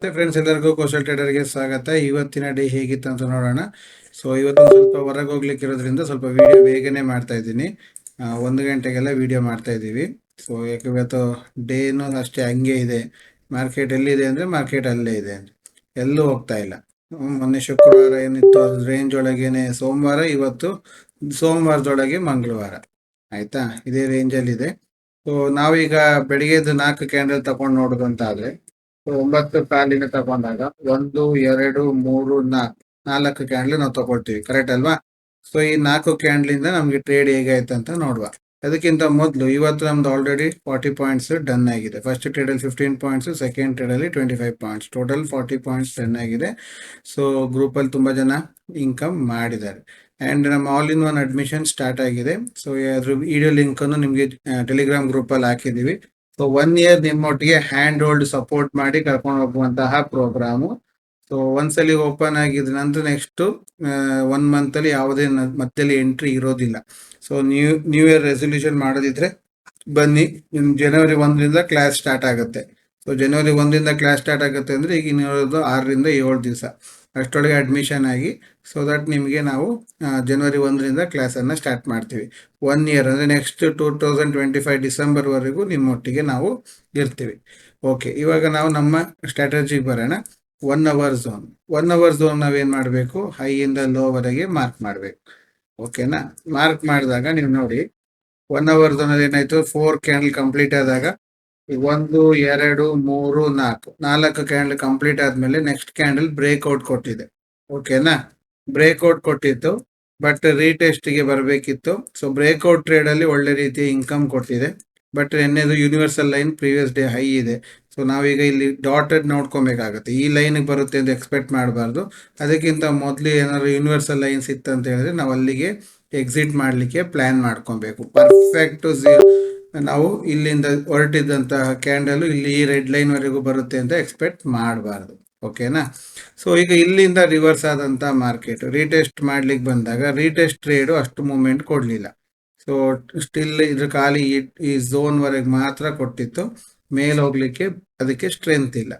ಮತ್ತೆ ಫ್ರೆಂಡ್ಸ್ ಎಲ್ಲರಿಗೂ ಕೋಶಲ್ ಟ್ರೇಡರ್ಗೆ ಸ್ವಾಗತ. ಇವತ್ತಿನ ಡೇ ಹೇಗಿತ್ತು ಅಂತ ನೋಡೋಣ. ಸೊ ಇವತ್ತು ಸ್ವಲ್ಪ ಹೊರಗೆ ಹೋಗ್ಲಿಕ್ಕೆ ಇರೋದ್ರಿಂದ ಸ್ವಲ್ಪ ವಿಡಿಯೋ ಬೇಗನೆ ಮಾಡ್ತಾ ಇದ್ದೀನಿ. ಒಂದು ಗಂಟೆಗೆಲ್ಲ ವಿಡಿಯೋ ಮಾಡ್ತಾ ಇದ್ದೀವಿ. ಸೊ ಯಾಕೆ ಇವತ್ತು ಡೇನೂ ಅಷ್ಟೇ ಹಂಗೆ ಇದೆ. ಮಾರ್ಕೆಟ್ ಎಲ್ಲಿದೆ ಅಂದರೆ ಮಾರ್ಕೆಟ್ ಅಲ್ಲೇ ಇದೆ. ಎಲ್ಲೂ ಹೋಗ್ತಾ ಇಲ್ಲ. ಮೊನ್ನೆ ಶುಕ್ರವಾರ ಏನಿತ್ತು, ಅದು ರೇಂಜ್ ಒಳಗೇನೆ ಸೋಮವಾರ, ಇವತ್ತು ಸೋಮವಾರದೊಳಗೆ ಮಂಗಳವಾರ. ಆಯಿತಾ? ಇದೇ ರೇಂಜಲ್ಲಿದೆ ಸೊ ನಾವೀಗ ಬೆಳಿಗ್ಗೆದು ನಾಲ್ಕು ಕ್ಯಾಂಡಲ್ ತಗೊಂಡು ನೋಡೋದು ಅಂತ ಆದ್ರೆ ಸೊ ಒಂಬತ್ತು ಕಾಲಿನ ತಗೊಂಡಾಗ ಒಂದು, ಎರಡು, ಮೂರು ನಾಲ್ಕು ನಾಲ್ಕು ಕ್ಯಾಂಡಲ್ ನಾವು ತಗೊಳ್ತೀವಿ ಕರೆಕ್ಟ್ ಅಲ್ವಾ? ಸೊ ಈ ನಾಲ್ಕು ಕ್ಯಾಂಡ್ಲಿಂದ ನಮ್ಗೆ ಟ್ರೇಡ್ ಹೇಗಾಯ್ತು ಅಂತ ನೋಡುವ. ಅದಕ್ಕಿಂತ ಮೊದಲು, ಇವತ್ತು ನಮ್ದು ಆಲ್ರೆಡಿ ಫಾರ್ಟಿ ಪಾಯಿಂಟ್ಸ್ ಡನ್ ಆಗಿದೆ. ಫಸ್ಟ್ ಟ್ರೇಡ್ ಅಲ್ಲಿ ಫಿಫ್ಟೀನ್ ಪಾಯಿಂಟ್ಸ್ ಸೆಕೆಂಡ್ ಟ್ರೇಡ್ ಅಲ್ಲಿ twenty five points total forty points done ಆಗಿದೆ. ಸೊ ಗ್ರೂಪ್ ಅಲ್ಲಿ ತುಂಬಾ ಜನ ಇನ್ಕಮ್ ಮಾಡಿದ್ದಾರೆ. ಅಂಡ್ ನಮ್ಮ all in one admission start ಆಗಿದೆ ಸೊ ಅದ್ರ ವಿಡಿಯೋ ಲಿಂಕ್ ಅನ್ನು ನಿಮಗೆ ಟೆಲಿಗ್ರಾಮ್ ಗ್ರೂಪ್ ಅಲ್ಲಿ ಹಾಕಿದೀವಿ ಸೊ ಒನ್ ಇಯರ್ ನಿಮ್ಮೊಟ್ಟಿಗೆ ಹ್ಯಾಂಡ್ ಹೋಲ್ಡ್ ಸಪೋರ್ಟ್ ಮಾಡಿ ಕರ್ಕೊಂಡು ಹೋಗುವಂತಹ ಪ್ರೋಗ್ರಾಮು ಸೊ ಒಂದ್ಸಲಿ ಓಪನ್ ಆಗಿದ ನಂತರ ನೆಕ್ಸ್ಟ್ ಒನ್ ಮಂತ್ ಅಲ್ಲಿ ಯಾವುದೇ ಮತ್ತೆ ಎಂಟ್ರಿ ಇರೋದಿಲ್ಲ. So new new year resolution ಮಾಡೋದಿದ್ರೆ ಬನ್ನಿ ಜನವರಿ ಒಂದರಿಂದ ಕ್ಲಾಸ್ ಸ್ಟಾರ್ಟ್ ಆಗುತ್ತೆ. ಸೊ ಜನವರಿ ಒಂದರಿಂದ ಕ್ಲಾಸ್ ಸ್ಟಾರ್ಟ್ ಆಗುತ್ತೆ ಅಂದ್ರೆ ಈಗ ಆರರಿಂದ ಏಳು ದಿವಸ. ಅಷ್ಟರೊಳಗೆ ಅಡ್ಮಿಷನ್ ಆಗಿ ಸೊ ದಟ್ ನಿಮಗೆ ನಾವು ಜನವರಿ ಒಂದರಿಂದ ಕ್ಲಾಸನ್ನು ಸ್ಟಾರ್ಟ್ ಮಾಡ್ತೀವಿ. ಒನ್ ಇಯರ್ ಅಂದರೆ next two thousand twenty five ಡಿಸೆಂಬರ್ವರೆಗೂ ನಿಮ್ಮೊಟ್ಟಿಗೆ ನಾವು ಇರ್ತೀವಿ. ಓಕೆ ಇವಾಗ ನಾವು ನಮ್ಮ ಸ್ಟ್ರಾಟಜಿಗೆ ಬರೋಣ. One hour zone one hour zone ನಾವೇನು ಮಾಡಬೇಕು? ಹೈಯಿಂದ ಲೋವರೆಗೆ ಮಾರ್ಕ್ ಮಾಡಬೇಕು. ಓಕೆನಾ ಮಾರ್ಕ್ ಮಾಡಿದಾಗ ನೀವು ನೋಡಿ ಒನ್ ಅವರ್ ಝೋನಲ್ಲಿ ಏನಾಯಿತು? ಫೋರ್ ಕ್ಯಾಂಡಲ್ ಕಂಪ್ಲೀಟ್ ಆದಾಗ ಈಗ ಒಂದು, ಎರಡು, ಮೂರು, ನಾಲ್ಕು. ನಾಲ್ಕು ಕ್ಯಾಂಡಲ್ ಕಂಪ್ಲೀಟ್ ಆದ್ಮೇಲೆ ನೆಕ್ಸ್ಟ್ ಕ್ಯಾಂಡಲ್ ಬ್ರೇಕ್ಔಟ್ ಕೊಟ್ಟಿದೆ. ಓಕೆನಾ ಬ್ರೇಕ್ಔಟ್ ಕೊಟ್ಟಿತ್ತು ಬಟ್ಗೆ ಬರಬೇಕಿತ್ತು. ಸೊ ಬ್ರೇಕ್ಔಟ್ ಟ್ರೇಡ್ ಅಲ್ಲಿ ಒಳ್ಳೆ ರೀತಿಯ ಇನ್ಕಮ್ ಕೊಟ್ಟಿದೆ. But ಎನ್ನೆದು universal line previous day high ಇದೆ. ಸೊ ನಾವೀಗ ಇಲ್ಲಿ ಡಾಟೆಡ್ ನೋಡ್ಕೊಬೇಕಾಗುತ್ತೆ. ಈ ಲೈನ್ಗೆ ಬರುತ್ತೆ ಅಂತ ಎಕ್ಸ್ಪೆಕ್ಟ್ ಮಾಡಬಾರ್ದು. ಅದಕ್ಕಿಂತ ಮೊದಲು ಏನಾದ್ರು ಯೂನಿವರ್ಸಲ್ ಲೈನ್ಸ್ ಇತ್ತು ಅಂತ ಹೇಳಿದ್ರೆ ನಾವು ಅಲ್ಲಿಗೆ ಎಕ್ಸಿಟ್ ಮಾಡಲಿಕ್ಕೆ ಪ್ಲ್ಯಾನ್ ಮಾಡ್ಕೊಬೇಕು. ಪರ್ಫೆಕ್ಟ್ ನಾವು ಇಲ್ಲಿಂದ ಹೊರಟಿದ್ದಂತಹ ಕ್ಯಾಂಡಲ್ ಇಲ್ಲಿ ಈ ರೆಡ್ ಲೈನ್ ವರೆಗೂ ಬರುತ್ತೆ ಅಂತ ಎಕ್ಸ್ಪೆಕ್ಟ್ ಮಾಡಬಾರ್ದು. ಓಕೆನಾ ಸೊ ಈಗ ಇಲ್ಲಿಂದ ರಿವರ್ಸ್ ಆದಂಥ ಮಾರ್ಕೆಟ್ ರೀಟೆಸ್ಟ್ ಮಾಡ್ಲಿಕ್ಕೆ ಬಂದಾಗ ರೀಟೆಸ್ಟ್ ಟ್ರೇಡು ಅಷ್ಟು ಮೂಮೆಂಟ್ ಕೊಡಲಿಲ್ಲ. ಸೊ ಸ್ಟಿಲ್ ಇದ್ರ ಖಾಲಿ ಈ- ಈ ಝೋನ್ ವರೆಗೆ ಮಾತ್ರ ಕೊಟ್ಟಿತ್ತು. ಮೇಲೆ ಹೋಗ್ಲಿಕ್ಕೆ ಅದಕ್ಕೆ ಸ್ಟ್ರೆಂತ್ ಇಲ್ಲ.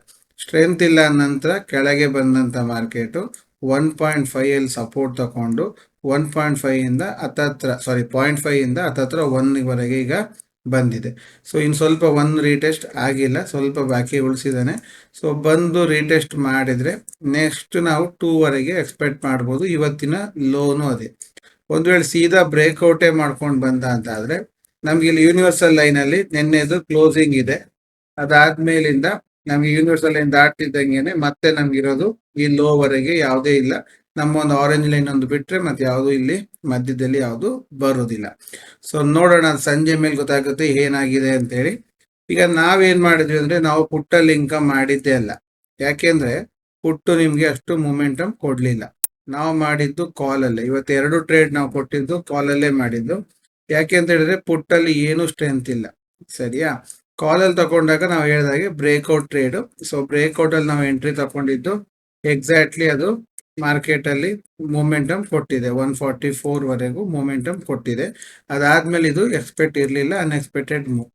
ಸ್ಟ್ರೆಂತ್ ಇಲ್ಲ ನಂತರ ಕೆಳಗೆ ಬಂದಂತ market one point five support ತಗೊಂಡು ಒನ್ ಪಾಯಿಂಟ್ ಫೈವ್ ಇಂದ ಹತ್ತತ್ರ ಸಾರಿ ಪಾಯಿಂಟ್ ಫೈವ್ ಇಂದ ಹತ್ತತ್ರ ಒನ್ ವರೆಗೆ ಈಗ ಬಂದಿದೆ. ಸೊ ಇನ್ನು ಸ್ವಲ್ಪ ಒನ್ ರೀಟೆಸ್ಟ್ ಆಗಿಲ್ಲ, ಸ್ವಲ್ಪ ಬಾಕಿ ಉಳಿಸಿದ್ದಾನೆ. ಸೊ ಬಂದು ರೀಟೆಸ್ಟ್ ಮಾಡಿದ್ರೆ ನೆಕ್ಸ್ಟ್ ನಾವು ಟೂವರೆಗೆ ಎಕ್ಸ್ಪೆಕ್ಟ್ ಮಾಡ್ಬೋದು. ಇವತ್ತಿನ ಲೋನು ಅದೇ. ಒಂದು ವೇಳೆ ಸೀದಾ ಬ್ರೇಕ್ಔಟೇ ಮಾಡ್ಕೊಂಡು ಬಂದ ಅಂತ ನಮಗೆ ನಮ್ಗೆ ಇಲ್ಲಿ ಯೂನಿವರ್ಸಲ್ ಲೈನ್ ಅಲ್ಲಿ ನಿನ್ನೆದು ಕ್ಲೋಸಿಂಗ್ ಇದೆ. ಅದಾದ್ಮೇಲಿಂದ ನಮಗೆ ಯೂನಿವರ್ಸಲ್ ಲೈನ್ ದಾಟಿದ್ದಂಗೆನೆ ಮತ್ತೆ ನಮ್ಗಿರೋದು ಈ ಲೋವರೆಗೆ ಯಾವುದೇ ಇಲ್ಲ. ನಮ್ಮ ಒಂದು ಆರೆಂಜ್ ಲೈನ್ ಒಂದು ಬಿಟ್ರೆ ಮತ್ತೆ ಯಾವುದು ಇಲ್ಲಿ ಮಧ್ಯದಲ್ಲಿ ಯಾವುದು ಬರೋದಿಲ್ಲ. ಸೊ ನೋಡೋಣ ಸಂಜೆ ಮೇಲೆ ಗೊತ್ತಾಗುತ್ತೆ ಏನಾಗಿದೆ ಅಂತ ಹೇಳಿ ಈಗ ನಾವೇನ್ ಮಾಡಿದ್ವಿ ಅಂದ್ರೆ ನಾವು ಪುಟ್ಟಲ್ಲಿ ಲಿಂಕ ಮಾಡಿದ್ದೇ ಅಲ್ಲ. ಯಾಕೆಂದ್ರೆ ಪುಟ್ಟು ನಿಮ್ಗೆ ಅಷ್ಟು ಮೊಮೆಂಟಮ್ ಕೊಡ್ಲಿಲ್ಲ. ನಾವು ಮಾಡಿದ್ದು ಕಾಲ್ ಅಲ್ಲೇ. ಇವತ್ತು ಎರಡು ಟ್ರೇಡ್ ನಾವು ಕೊಟ್ಟಿದ್ದು ಕಾಲ್ ಅಲ್ಲೇ ಮಾಡಿದ್ದು. ಯಾಕೆ ಅಂತ ಹೇಳಿದ್ರೆ ಪುಟ್ಟಲ್ಲಿ ಏನು ಸ್ಟ್ರೆಂತ್ ಇಲ್ಲ. ಸರಿಯಾ? ಕಾಲ್ ಅಲ್ಲಿ ತಗೊಂಡಾಗ ನಾವು ಹೇಳಿದಾಗೆ ಬ್ರೇಕ್ಔಟ್ ಟ್ರೇಡ್ ಸೊ ಬ್ರೇಕ್ಔಟ್ ಅಲ್ಲಿ ನಾವು ಎಂಟ್ರಿ ತಗೊಂಡಿದ್ದು ಎಕ್ಸಾಕ್ಟ್ಲಿ ಅದು ಮಾರ್ಕೆಟ್ ಅಲ್ಲಿ ಮೊಮೆಂಟಮ್ ಕೊಟ್ಟಿದೆ. ಒನ್ ಫಾರ್ಟಿ ಫೋರ್ ವರೆಗೂ ಮೊಮೆಂಟಮ್ ಕೊಟ್ಟಿದೆ. ಅದಾದ್ಮೇಲೆ ಇದು ಎಕ್ಸ್ಪೆಕ್ಟ್ ಇರಲಿಲ್ಲ, ಅನ್ಎಕ್ಸ್ಪೆಕ್ಟೆಡ್ ಮೂವ್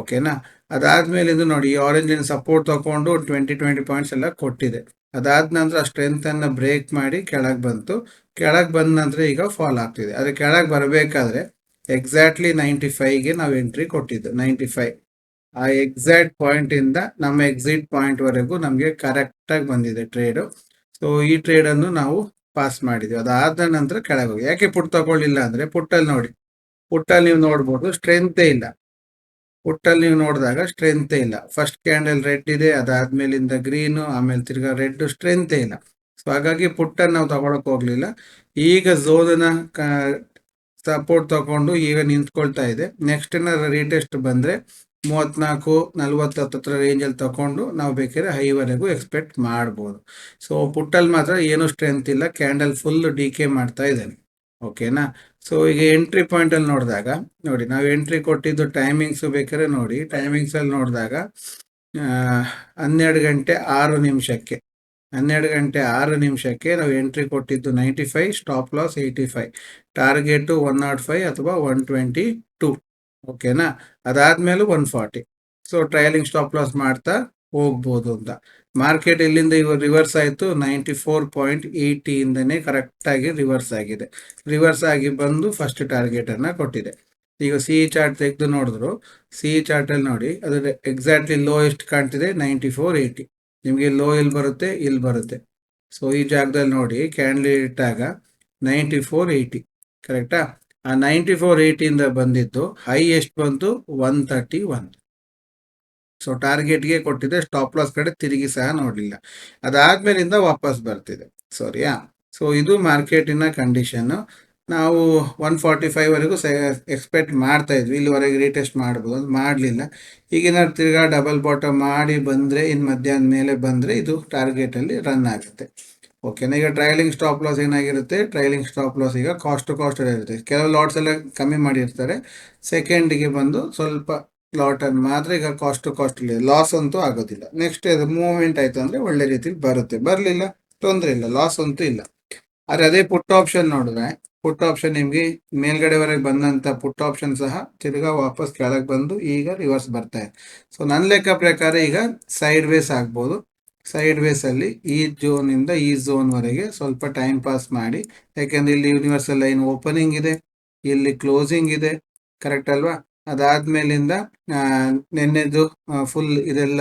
ಓಕೆನಾ? ಅದಾದ್ಮೇಲೆ ಇದು ನೋಡಿ, ಈ ಇನ್ ಸಪೋರ್ಟ್ ತಗೊಂಡು ಟ್ವೆಂಟಿ ಟ್ವೆಂಟಿ ಪಾಯಿಂಟ್ಸ್ ಎಲ್ಲ ಕೊಟ್ಟಿದೆ. ಅದಾದ ನಂತರ ಸ್ಟ್ರೆಂತ್ ಅನ್ನ ಬ್ರೇಕ್ ಮಾಡಿ ಕೆಳಗೆ ಬಂತು. ಕೆಳಗೆ ಬಂದ ನಂತರ ಈಗ ಫಾಲ್ ಆಗ್ತಿದೆ. ಅದ್ರ ಕೆಳಗೆ ಬರಬೇಕಾದ್ರೆ ಎಕ್ಸಾಕ್ಟ್ಲಿ ನೈಂಟಿ ಫೈವ್ಗೆ ನಾವು ಎಂಟ್ರಿ ಕೊಟ್ಟಿದ್ದು ನೈಂಟಿ ಫೈವ್ ಆ ಎಕ್ಸಾಕ್ಟ್ ಪಾಯಿಂಟ್ ಇಂದ ನಮ್ಮ ಎಕ್ಸಿಟ್ ಪಾಯಿಂಟ್ ವರೆಗೂ ನಮಗೆ ಕರೆಕ್ಟಾಗಿ ಬಂದಿದೆ ಟ್ರೇಡ್ ಸೊ ಈ ಟ್ರೇಡ್ ಅನ್ನು ನಾವು ಪಾಸ್ ಮಾಡಿದ್ವಿ. ಅದಾದ ನಂತರ ಕೆಳಗೆ ಹೋಗಿ. ಯಾಕೆ ಪುಟ್ ತಗೊಳ್ಳಿಲ್ಲ ಅಂದ್ರೆ ಪುಟ್ಟಲ್ಲಿ ನೋಡಿ. ಪುಟ್ಟಲ್ಲಿ ನೀವು ನೋಡ್ಬೋದು ಸ್ಟ್ರೆಂತೇ ಇಲ್ಲ. ಪುಟ್ಟಲ್ಲಿ ನೀವು ನೋಡಿದಾಗ ಸ್ಟ್ರೆಂತೇ ಇಲ್ಲ. ಫಸ್ಟ್ ಕ್ಯಾಂಡಲ್ ರೆಡ್ ಇದೆ, ಅದಾದ್ಮೇಲಿಂದ ಗ್ರೀನು ಆಮೇಲೆ ತಿರ್ಗಾ ರೆಡ್ ಸ್ಟ್ರೆಂತೇ ಇಲ್ಲ. ಸೊ ಹಾಗಾಗಿ ಪುಟ್ಟನ್ನು ನಾವು ತಗೊಳಕ್ ಹೋಗ್ಲಿಲ್ಲ. ಈಗ ಝೋನನ್ನ ಸಪೋರ್ಟ್ ತಗೊಂಡು ಈಗ ನಿಂತ್ಕೊಳ್ತಾ ಇದೆ. ನೆಕ್ಸ್ಟ್ ರೀಟೆಸ್ಟ್ ಬಂದ್ರೆ ಮೂವತ್ನಾಲ್ಕು ನಲ್ವತ್ತು ಹತ್ರ ರೇಂಜಲ್ಲಿ ತಗೊಂಡು ನಾವು ಬೇಕಾದ್ರೆ ಹೈವರೆಗೂ ಎಕ್ಸ್ಪೆಕ್ಟ್ ಮಾಡ್ಬೋದು. ಸೊ ಪುಟ್ಟಲ್ಲಿ ಮಾತ್ರ ಏನೂ ಸ್ಟ್ರೆಂತ್ ಇಲ್ಲ ಕ್ಯಾಂಡಲ್ ಫುಲ್ ಡಿ ಕೆ ಮಾಡ್ತಾ ಇದ್ದಾನೆ. ಓಕೆನಾ ಸೊ ಈಗ ಎಂಟ್ರಿ ಪಾಯಿಂಟಲ್ಲಿ ನೋಡಿದಾಗ, ನೋಡಿ ನಾವು ಎಂಟ್ರಿ ಕೊಟ್ಟಿದ್ದು ಟೈಮಿಂಗ್ಸು ಬೇಕಾದ್ರೆ ನೋಡಿ ಟೈಮಿಂಗ್ಸಲ್ಲಿ ನೋಡಿದಾಗ ಹನ್ನೆರಡು ಗಂಟೆ ಆರು ನಿಮಿಷಕ್ಕೆ, ಹನ್ನೆರಡು ಗಂಟೆ ಆರು ನಿಮಿಷಕ್ಕೆ ನಾವು ಎಂಟ್ರಿ ಕೊಟ್ಟಿದ್ದು ninety five stop loss eighty five target one nought five ಅಥವಾ ಒನ್ ಟ್ವೆಂಟಿ ಟೂ ಓಕೆನಾ? ಅದಾದ್ಮೇಲೆ one forty so trailing stop loss ಮಾಡ್ತಾ ಹೋಗ್ಬೋದು ಅಂತ. ಮಾರ್ಕೆಟ್ ಇಲ್ಲಿಂದ ಇವಾಗ ರಿವರ್ಸ್ ಆಯಿತು. ನೈಂಟಿ ಫೋರ್ ಪಾಯಿಂಟ್ ಏಯ್ಟಿಯಿಂದನೇ ಕರೆಕ್ಟಾಗಿ ರಿವರ್ಸ್ ಆಗಿದೆ. ರಿವರ್ಸ್ ಆಗಿ ಬಂದು ಫಸ್ಟ್ ಟಾರ್ಗೆಟನ್ನು ಕೊಟ್ಟಿದೆ. ಈಗ ಸಿ ಚಾರ್ಟ್ ತೆಗೆದು ನೋಡಿದ್ರು. ಸಿ ಚಾರ್ಟಲ್ಲಿ ನೋಡಿ ಅದರ ಎಕ್ಸಾಕ್ಟ್ಲಿ ಲೋ ಎಷ್ಟು ಕಾಣ್ತಿದೆ ನೈಂಟಿ ಫೋರ್ ಏಯ್ಟಿ ನಿಮಗೆ ಲೋ ಇಲ್ಲಿ ಬರುತ್ತೆ? ಇಲ್ಲಿ ಬರುತ್ತೆ. ಸೊ ಈ ಜಾಗದಲ್ಲಿ ನೋಡಿ ಕ್ಯಾಂಡಲ್ ಇಟ್ಟಾಗ ನೈಂಟಿ ಫೋರ್ ಏಯ್ಟಿ ಕರೆಕ್ಟಾ ನೈಂಟಿ ಫೋರ್ ಏಯ್ಟಿಯಿಂದ ಬಂದಿತ್ತು ಹೈ ಎಷ್ಟು ಬಂತು ಒನ್ ತರ್ಟಿ ಒನ್ ಸೊ ಟಾರ್ಗೆಟ್ಗೆ ಕೊಟ್ಟಿದೆ ಸ್ಟಾಪ್ ಲಾಸ್ ಕಡೆ ತಿರುಗಿ ಸಹ ನೋಡಲಿಲ್ಲ. ಅದಾದ್ಮೇಲಿಂದ ವಾಪಸ್ ಬರ್ತಿದೆ. ಸರಿಯಾ ಸೊ ಇದು ಮಾರ್ಕೆಟಿನ ಕಂಡೀಷನ್ನು ನಾವು ಒನ್ ಫಾರ್ಟಿ ಫೈವ್ ವರೆಗೂ ಎಕ್ಸ್ಪೆಕ್ಟ್ ಮಾಡ್ತಾ ಇದ್ವಿ. ಇಲ್ಲಿವರೆಗೆ ರೀಟೆಸ್ಟ್ ಮಾಡ್ಬೋದು ಅದು ಮಾಡಲಿಲ್ಲ. ಈಗಿನ ತಿರ್ಗಾ ಡಬಲ್ ಬಾಟಮ್ ಮಾಡಿ ಬಂದರೆ ಇನ್ನು ಮಧ್ಯಾಹ್ನ ಮೇಲೆ ಬಂದರೆ ಇದು ಟಾರ್ಗೆಟಲ್ಲಿ ರನ್ ಆಗುತ್ತೆ. ಓಕೆನಾ ಈಗ ಟ್ರೈಲಿಂಗ್ ಸ್ಟಾಪ್ ಲಾಸ್ ಏನಾಗಿರುತ್ತೆ? ಟ್ರೈಲಿಂಗ್ ಸ್ಟಾಪ್ ಲಾಸ್ ಈಗ ಕಾಸ್ಟ್ ಟು ಕಾಸ್ಟ್ ಇರುತ್ತೆ. ಕೆಲವು ಲಾಟ್ಸ್ ಎಲ್ಲ ಕಮ್ಮಿ ಮಾಡಿರ್ತಾರೆ. ಸೆಕೆಂಡಿಗೆ ಬಂದು ಸ್ವಲ್ಪ ಲಾಟನ್ನು ಮಾತ್ರ ಈಗ ಕಾಸ್ಟ್ ಟು ಕಾಸ್ಟ್ ಇಲ್ಲ ಲಾಸ್ ಅಂತೂ ಆಗೋದಿಲ್ಲ. ನೆಕ್ಸ್ಟ್ ಅದು ಮೂವ್ಮೆಂಟ್ ಆಯ್ತು ಅಂದರೆ ಒಳ್ಳೆ ರೀತಿಲಿ ಬರುತ್ತೆ. ಬರಲಿಲ್ಲ, ತೊಂದರೆ ಇಲ್ಲ ಲಾಸ್ ಅಂತೂ ಇಲ್ಲ. ಆದರೆ ಅದೇ ಪುಟ್ ಆಪ್ಷನ್ ನೋಡಿದ್ರೆ ಪುಟ್ ಆಪ್ಷನ್ ನಿಮಗೆ ಮೇಲ್ಗಡೆವರೆಗೆ ಬಂದಂಥ ಪುಟ್ ಆಪ್ಷನ್ ಸಹ ತಿರುಗಾ ವಾಪಸ್ ಕೆಳಗೆ ಬಂದು ಈಗ ರಿವರ್ಸ್ ಬರ್ತಾ ಇದೆ. ಸೊ ನನ್ನ ಲೆಕ್ಕ ಪ್ರಕಾರ ಈಗ ಸೈಡ್ ವೇಸ್ ಆಗ್ಬೋದು. ಸೈಡ್ ವೇಸಲ್ಲಿ ಈ ಝೋನಿಂದ ಈ ಝೋನ್ವರೆಗೆ ಸ್ವಲ್ಪ ಟೈಮ್ ಪಾಸ್ ಮಾಡಿ. ಯಾಕೆಂದ್ರೆ ಇಲ್ಲಿ ಯೂನಿವರ್ಸಲ್ ಲೈನ್ ಓಪನಿಂಗ್ ಇದೆ, ಇಲ್ಲಿ ಕ್ಲೋಸಿಂಗ್ ಇದೆ ಕರೆಕ್ಟ್ ಅಲ್ವಾ? ಅದಾದ್ಮೇಲಿಂದ ನಿನ್ನೆದು ಫುಲ್ ಇದೆಲ್ಲ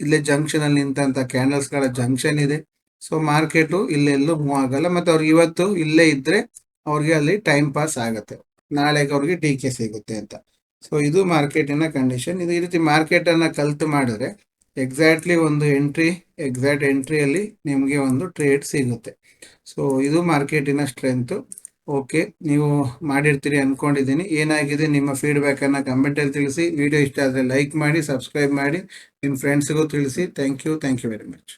ಇಲ್ಲೇ ಜಂಕ್ಷನ್ ಅಲ್ಲಿ ನಿಂತಂತ ಕ್ಯಾಂಡಲ್ಸ್ಗಳ ಜಂಕ್ಷನ್ ಇದೆ. ಸೊ ಮಾರ್ಕೆಟು ಇಲ್ಲೆಲ್ಲೂ ಮೂವ್ ಆಗಲ್ಲ. ಮತ್ತೆ ಅವ್ರಿಗೆ ಇವತ್ತು ಇಲ್ಲೇ ಇದ್ರೆ ಅವ್ರಿಗೆ ಅಲ್ಲಿ ಟೈಮ್ ಪಾಸ್ ಆಗುತ್ತೆ. ನಾಳೆಗೆ ಅವ್ರಿಗೆ ಡಿ ಕೆ ಸಿಗುತ್ತೆ ಅಂತ. ಸೊ ಇದು ಮಾರ್ಕೆಟಿನ ಕಂಡೀಷನ್ ಇದು ಈ ರೀತಿ ಮಾರ್ಕೆಟನ್ನು ಕಲ್ತು ಮಾಡಿದ್ರೆ ಎಕ್ಸಾಕ್ಟ್ಲಿ ಒಂದು ಎಂಟ್ರಿ ಎಕ್ಸಾಕ್ಟ್ ಎಂಟ್ರಿಯಲ್ಲಿ ನಿಮಗೆ ಒಂದು ಟ್ರೇಡ್ ಸಿಗುತ್ತೆ. ಸೊ ಇದು ಮಾರ್ಕೆಟಿನ ಸ್ಟ್ರೆಂತು ಓಕೆ ನೀವು ಮಾಡಿರ್ತೀರಿ ಅಂದ್ಕೊಂಡಿದ್ದೀನಿ ಏನಾಗಿದೆ ನಿಮ್ಮ ಫೀಡ್ಬ್ಯಾಕನ್ನು ಕಮೆಂಟಲ್ಲಿ ತಿಳಿಸಿ. ವಿಡಿಯೋ ಇಷ್ಟ ಆದರೆ ಲೈಕ್ ಮಾಡಿ ಸಬ್ಸ್ಕ್ರೈಬ್ ಮಾಡಿ. ನಿಮ್ಮ ಫ್ರೆಂಡ್ಸ್ಗೂ ತಿಳಿಸಿ. Thank you thank you very much